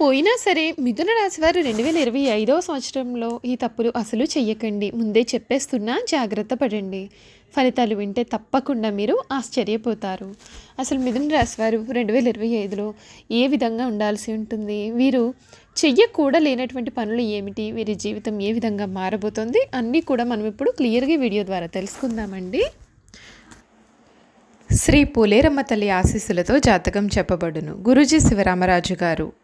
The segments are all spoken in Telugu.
పోయినా సరే మిథున రాశివారు రెండు వేల ఇరవై ఐదవ సంవత్సరంలో ఈ తప్పులు అసలు చెయ్యకండి. ముందే చెప్పేస్తున్నా జాగ్రత్త పడండి. ఫలితాలు వింటే తప్పకుండా మీరు ఆశ్చర్యపోతారు. అసలు మిథున రాశివారు రెండు వేల ఇరవై ఐదులో ఏ విధంగా ఉండాల్సి ఉంటుంది? వీరు చెయ్యకూడలేనటువంటి పనులు ఏమిటి? వీరి జీవితం ఏ విధంగా మారబోతోంది? అన్నీ కూడా మనం ఇప్పుడు క్లియర్గా వీడియో ద్వారా తెలుసుకుందామండి. శ్రీ పులేరమ్మ తల్లి ఆశీస్సులతో జాతకం చెప్పబడును. గురుజీ శివరామరాజు గారు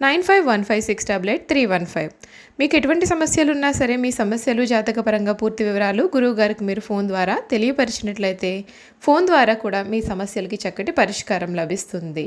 nine five one five six double eight three one five. మీకు ఎటువంటి సమస్యలు ఉన్నా సరే మీ సమస్యలు జాతకపరంగా పూర్తి వివరాలు గురువు గారికి మీరు ఫోన్ ద్వారా తెలియపరిచినట్లయితే ఫోన్ ద్వారా కూడా మీ సమస్యలకి చక్కటి పరిష్కారం లభిస్తుంది.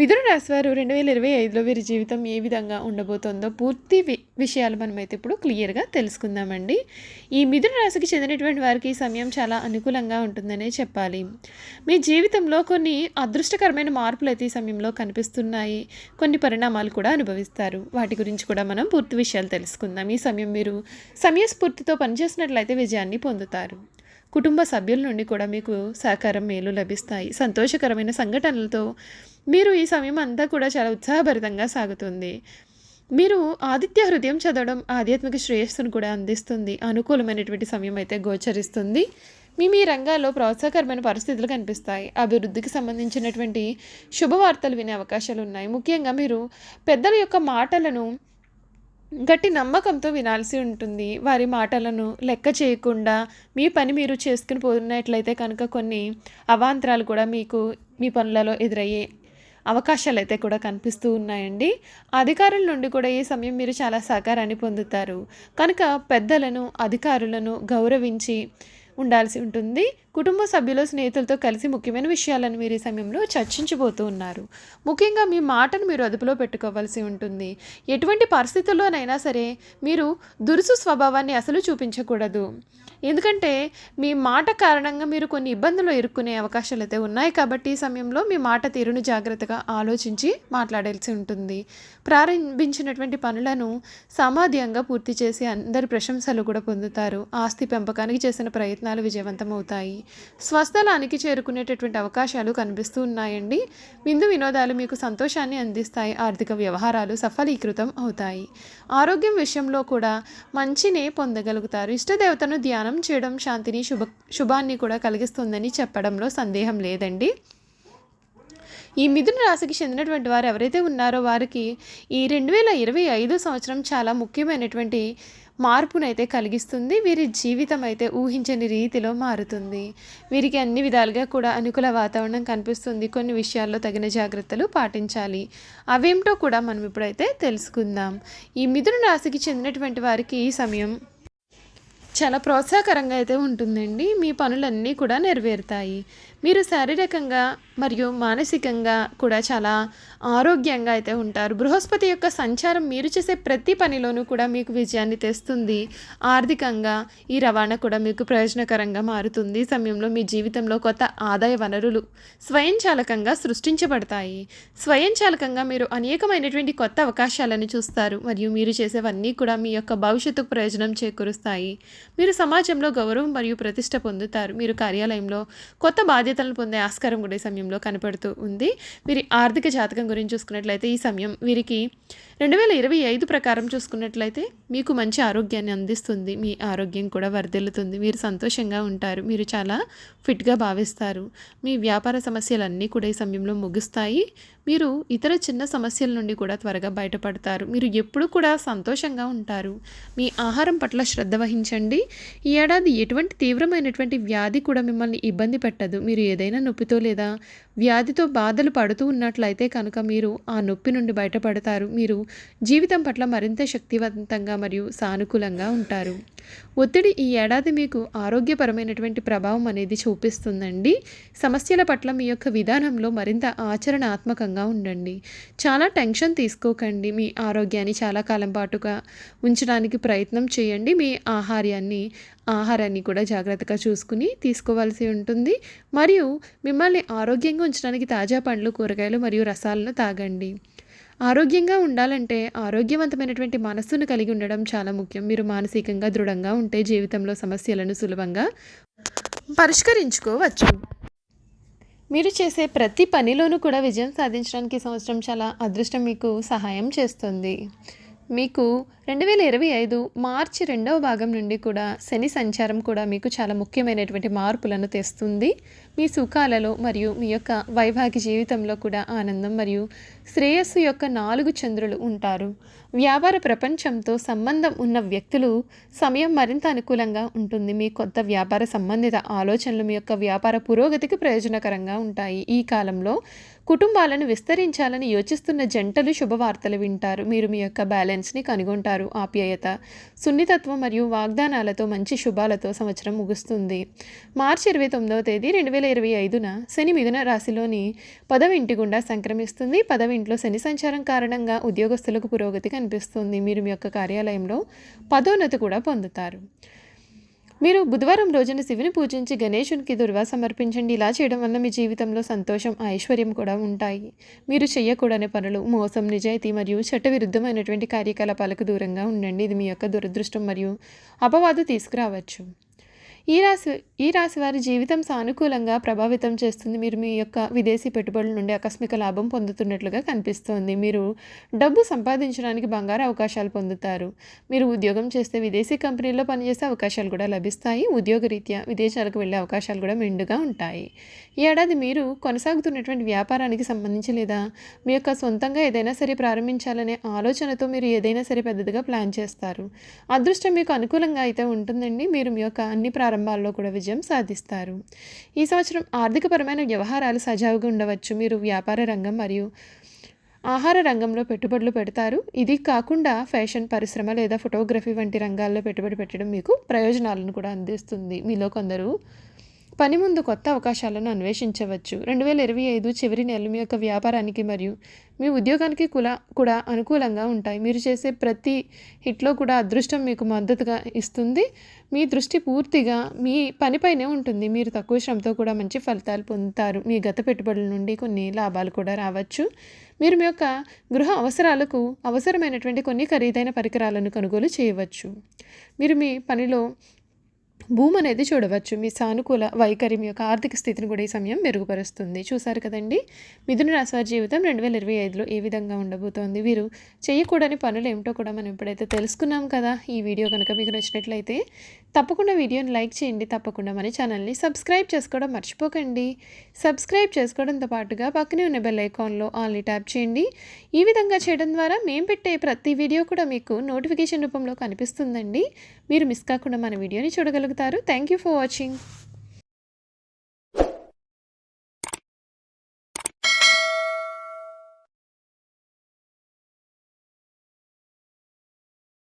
మిథున రాశి వారు రెండు వేల ఇరవై ఐదులో వీరి జీవితం ఏ విధంగా ఉండబోతోందో పూర్తి వి విషయాలు మనమైతే ఇప్పుడు క్లియర్గా తెలుసుకుందామండి. ఈ మిథున రాశికి చెందినటువంటి వారికి ఈ సమయం చాలా అనుకూలంగా ఉంటుందనే చెప్పాలి. మీ జీవితంలో కొన్ని అదృష్టకరమైన మార్పులు అయితే ఈ సమయంలో కనిపిస్తున్నాయి. కొన్ని పరిణామాలు కూడా అనుభవిస్తారు. వాటి గురించి కూడా మనం పూర్తి విషయాలు తెలుసుకుందాం. ఈ సమయం మీరు సమయస్ఫూర్తితో పనిచేసినట్లయితే విజయాన్ని పొందుతారు. కుటుంబ సభ్యుల నుండి కూడా మీకు సహకారం మేలు లభిస్తాయి. సంతోషకరమైన సంఘటనలతో మీరు ఈ సమయం అంతా కూడా చాలా ఉత్సాహభరితంగా సాగుతుంది. మీరు ఆదిత్య హృదయం చదవడం ఆధ్యాత్మిక శ్రేయస్సును కూడా అందిస్తుంది. అనుకూలమైనటువంటి సమయం అయితే గోచరిస్తుంది. మీ మీ రంగాల్లో ప్రోత్సాహకరమైన పరిస్థితులు కనిపిస్తాయి. అభివృద్ధికి సంబంధించినటువంటి శుభవార్తలు వినే అవకాశాలు ఉన్నాయి. ముఖ్యంగా మీరు పెద్దల యొక్క మాటలను గట్టి నమ్మకంతో వినాల్సి ఉంటుంది. వారి మాటలను లెక్క చేయకుండా మీ పని మీరు చేసుకుని పోతున్నట్లయితే కనుక కొన్ని అవాంతరాలు కూడా మీకు మీ పనులలో ఎదురయ్యే అవకాశాలు అయితే కూడా కనిపిస్తూ ఉన్నాయండి. అధికారుల నుండి కూడా ఈ సమయం మీరు చాలా సహకారాన్ని పొందుతారు. కనుక పెద్దలను అధికారులను గౌరవించి ఉండాల్సి ఉంటుంది. కుటుంబ సభ్యులు స్నేహితులతో కలిసి ముఖ్యమైన విషయాలను మీరు ఈ సమయంలో చర్చించబోతూ ఉన్నారు. ముఖ్యంగా మీ మాటను మీరు అదుపులో పెట్టుకోవాల్సి ఉంటుంది. ఎటువంటి పరిస్థితుల్లోనైనా సరే మీరు దురుసు స్వభావాన్ని అసలు చూపించకూడదు. ఎందుకంటే మీ మాట కారణంగా మీరు కొన్ని ఇబ్బందులు ఎదుర్కొనే అవకాశాలు అయితే ఉన్నాయి కాబట్టి ఈ సమయంలో మీ మాట తీరును జాగ్రత్తగా ఆలోచించి మాట్లాడాల్సి ఉంటుంది. ప్రారంభించినటువంటి పనులను సామాధ్యంగా పూర్తి చేసి అందరి ప్రశంసలు కూడా పొందుతారు. ఆస్తి పెంపకానికి చేసిన ప్రయత్నాలు విజయవంతమవుతాయి. స్వస్థలానికి చేరుకునేటటువంటి అవకాశాలు కనిపిస్తూ ఉన్నాయండి. విందు వినోదాలు మీకు సంతోషాన్ని అందిస్తాయి. ఆర్థిక వ్యవహారాలు సఫలీకృతం అవుతాయి. ఆరోగ్యం విషయంలో కూడా మంచినే పొందగలుగుతారు. ఇష్టదేవతను ధ్యానం చేయడం శాంతిని శుభ శుభాన్ని కూడా కలిగిస్తుందని చెప్పడంలో సందేహం లేదండి. ఈ మిథున రాశికి చెందినటువంటి వారు ఎవరైతే ఉన్నారో వారికి ఈ రెండు వేల ఇరవై ఐదు సంవత్సరం చాలా ముఖ్యమైనటువంటి మార్పునైతే కలిగిస్తుంది. వీరి జీవితం అయితే ఊహించని రీతిలో మారుతుంది. వీరికి అన్ని విధాలుగా కూడా అనుకూల వాతావరణం కనిపిస్తుంది. కొన్ని విషయాల్లో తగిన జాగ్రత్తలు పాటించాలి. అవేమిటో కూడా మనం ఇప్పుడైతే తెలుసుకుందాం. ఈ మిథున రాశికి చెందినటువంటి వారికి ఈ సమయం చాలా ప్రోత్సాహకరంగా అయితే ఉంటుందండి. మీ పనులన్నీ కూడా నెరవేరుతాయి. మీరు శారీరకంగా మరియు మానసికంగా కూడా చాలా ఆరోగ్యంగా అయితే ఉంటారు. బృహస్పతి యొక్క సంచారం మీరు చేసే ప్రతి పనిలోనూ కూడా మీకు విజయాన్ని తెస్తుంది. ఆర్థికంగా ఈ రవాణా కూడా మీకు ప్రయోజనకరంగా మారుతుంది. సమయంలో మీ జీవితంలో కొత్త ఆదాయ వనరులు స్వయంచాలకంగా సృష్టించబడతాయి. స్వయంచాలకంగా మీరు అనేకమైనటువంటి కొత్త అవకాశాలను చూస్తారు. మరియు మీరు చేసేవన్నీ కూడా మీ యొక్క భవిష్యత్తుకు ప్రయోజనం చేకూరుస్తాయి. మీరు సమాజంలో గౌరవం మరియు ప్రతిష్ట పొందుతారు. మీరు కార్యాలయంలో కొత్త బాధ్యతలను పొందే ఆస్కారం కూడా ఈ సమయంలో కనపడుతూ ఉంది. వీరి ఆర్థిక జాతకం గురించి చూసుకున్నట్లయితే ఈ సమయం వీరికి రెండు వేల ఇరవై ఐదు ప్రకారం చూసుకున్నట్లయితే మీకు మంచి ఆరోగ్యాన్ని అందిస్తుంది. మీ ఆరోగ్యం కూడా వర్ధిల్లుతుంది. మీరు సంతోషంగా ఉంటారు. మీరు చాలా ఫిట్గా భావిస్తారు. మీ వ్యాపార సమస్యలన్నీ కూడా ఈ సమయంలో ముగుస్తాయి. మీరు ఇతర చిన్న సమస్యల నుండి కూడా త్వరగా బయటపడతారు. మీరు ఎప్పుడు కూడా సంతోషంగా ఉంటారు. మీ ఆహారం పట్ల శ్రద్ధ వహించండి. ఈ ఏడాది ఎటువంటి తీవ్రమైనటువంటి వ్యాధి కూడా మిమ్మల్ని ఇబ్బంది పెట్టదు. మీరు ఏదైనా నొప్పితో లేదా వ్యాధితో బాధలు పడుతూ ఉన్నట్లయితే కనుక మీరు ఆ నొప్పి నుండి బయటపడతారు. మీరు జీవితం పట్ల మరింత శక్తివంతంగా మరియు సానుకూలంగా ఉంటారు. ఒత్తిడి ఈ ఏడాది మీకు ఆరోగ్యపరమైనటువంటి ప్రభావం అనేది చూపిస్తుందండి. సమస్యల పట్ల మీ యొక్క విధానంలో మరింత ఆచరణాత్మకంగా ఉండండి. చాలా టెన్షన్ తీసుకోకండి. మీ ఆరోగ్యాన్ని చాలా కాలం పాటుగా ఉంచడానికి ప్రయత్నం చేయండి. మీ ఆహార్యాన్ని ఆహారాన్ని కూడా జాగ్రత్తగా చూసుకుని తీసుకోవాల్సి ఉంటుంది. మరియు మిమ్మల్ని ఆరోగ్యంగా ఉంచడానికి తాజా పండ్లు కూరగాయలు మరియు రసాలను తాగండి. ఆరోగ్యంగా ఉండాలంటే ఆరోగ్యవంతమైనటువంటి మనస్సును కలిగి ఉండడం చాలా ముఖ్యం. మీరు మానసికంగా దృఢంగా ఉంటే జీవితంలో సమస్యలను సులభంగా పరిష్కరించుకోవచ్చు. మీరు చేసే ప్రతి పనిలోనూ కూడా విజయం సాధించడానికి సంవత్సరం చాలా అదృష్టం మీకు సహాయం చేస్తుంది. మీకు రెండు వేల ఇరవై ఐదు మార్చి రెండవ భాగం నుండి కూడా శని సంచారం కూడా మీకు చాలా ముఖ్యమైనటువంటి మార్పులను తెస్తుంది. మీ సుఖాలలో మరియు మీ యొక్క వైవాహిక జీవితంలో కూడా ఆనందం మరియు శ్రేయస్సు యొక్క నాలుగు చంద్రులు ఉంటారు. వ్యాపార ప్రపంచంతో సంబంధం ఉన్న వ్యక్తులు సమయం మరింత అనుకూలంగా ఉంటుంది. మీ కొత్త వ్యాపార సంబంధిత ఆలోచనలు మీ యొక్క వ్యాపార పురోగతికి ప్రయోజనకరంగా ఉంటాయి. ఈ కాలంలో కుటుంబాలను విస్తరించాలని యోచిస్తున్న జంటలు శుభవార్తలు వింటారు. మీరు మీ యొక్క బ్యాలెన్స్ని కనుగొంటారు. ఆప్యాయత సున్నితత్వం మరియు వాగ్దానాలతో మంచి శుభాలతో సంవత్సరం ముగుస్తుంది. మార్చి ఇరవై తొమ్మిదవ తేదీ రెండు వేల ఇరవై ఐదున శని మిథున రాశిలోని పదవింటి గుండా సంక్రమిస్తుంది. పదవింట్లో శని సంచారం కారణంగా ఉద్యోగస్తులకు పురోగతి కనిపిస్తుంది. మీరు మీ యొక్క కార్యాలయంలో పదోన్నతి కూడా పొందుతారు. మీరు బుధవారం రోజున శివుని పూజించి గణేశునికి దుర్వా సమర్పించండి. ఇలా చేయడం వల్ల మీ జీవితంలో సంతోషం ఐశ్వర్యం కూడా ఉంటాయి. మీరు చేయకూడని పనులు మోసం నిజాయితీ మరియు చట్టవిరుద్ధమైనటువంటి కార్యకలాపాలకు దూరంగా ఉండండి. ఇది మీ యొక్క దురదృష్టం మరియు అపవాదు తీసుకురావచ్చు. ఈ రాశి ఈ రాశి వారి జీవితం సానుకూలంగా ప్రభావితం చేస్తుంది. మీరు మీ యొక్క విదేశీ పెట్టుబడుల నుండి ఆకస్మిక లాభం పొందుతున్నట్లుగా కనిపిస్తోంది. మీరు డబ్బు సంపాదించడానికి బంగారు అవకాశాలు పొందుతారు. మీరు ఉద్యోగం చేస్తే విదేశీ కంపెనీల్లో పనిచేసే అవకాశాలు కూడా లభిస్తాయి. ఉద్యోగరీత్యా విదేశాలకు వెళ్ళే అవకాశాలు కూడా మెండుగా ఉంటాయి. ఈ ఏడాది మీరు కొనసాగుతున్నటువంటి వ్యాపారానికి సంబంధించి లేదా మీ యొక్క సొంతంగా ఏదైనా సరే ప్రారంభించాలనే ఆలోచనతో మీరు ఏదైనా సరే పెద్దదిగా ప్లాన్ చేస్తారు. అదృష్టం మీకు అనుకూలంగా అయితే ఉంటుందండి. మీరు మీ యొక్క అన్ని ప్రారంభాల్లో కూడా విజయం సాధిస్తారు. ఈ సంవత్సరం ఆర్థికపరమైన వ్యవహారాలు సజావుగా ఉండవచ్చు. మీరు వ్యాపార రంగం మరియు ఆహార రంగంలో పెట్టుబడులు పెడతారు. ఇది కాకుండా ఫ్యాషన్ పరిశ్రమ లేదా ఫోటోగ్రఫీ వంటి రంగాల్లో పెట్టుబడి పెట్టడం మీకు ప్రయోజనాలను కూడా అందిస్తుంది. మీలో కొందరు పని ముందు కొత్త అవకాశాలను అన్వేషించవచ్చు. రెండు వేల ఇరవై ఐదు చివరి నెలలు మీ యొక్క వ్యాపారానికి మరియు మీ ఉద్యోగానికి కూడా కూడా అనుకూలంగా ఉంటాయి. మీరు చేసే ప్రతి హిట్లో కూడా అదృష్టం మీకు మద్దతుగా ఇస్తుంది. మీ దృష్టి పూర్తిగా మీ పనిపైనే ఉంటుంది. మీరు తక్కువ శ్రమతో కూడా మంచి ఫలితాలు పొందుతారు. మీ గత పెట్టుబడుల నుండి కొన్ని లాభాలు కూడా రావచ్చు. మీరు మీ యొక్క గృహ అవసరాలకు అవసరమైనటువంటి కొన్ని ఖరీదైన పరికరాలను కొనుగోలు చేయవచ్చు. మీరు మీ పనిలో భూమి అనేది చూడవచ్చు. మీ సానుకూల వైఖరి మీ యొక్క ఆర్థిక స్థితిని కూడా ఈ సమయం మెరుగుపరుస్తుంది. చూసారు కదండి? మిథున రాశి వారి జీవితం రెండు వేల ఇరవై ఐదులో ఏ విధంగా ఉండబోతోంది? వీరు చేయకూడని పనులు ఏమిటో కూడా మనం ఇప్పుడైతే తెలుసుకున్నాం కదా? ఈ వీడియో కనుక మీకు నచ్చినట్లయితే తప్పకుండా వీడియోని లైక్ చేయండి. తప్పకుండా మన ఛానల్ని సబ్స్క్రైబ్ చేసుకోవడం మర్చిపోకండి. సబ్స్క్రైబ్ చేసుకోవడంతో పాటుగా పక్కనే ఉన్న బెల్ ఐకాన్లో ఆన్లీ ట్యాప్ చేయండి. ఈ విధంగా చేయడం ద్వారా మేము పెట్టే ప్రతి వీడియో కూడా మీకు నోటిఫికేషన్ రూపంలో కనిపిస్తుందండి. మీరు మిస్ కాకుండా మన వీడియోని చూడగలుగుతారు. Thank you for watching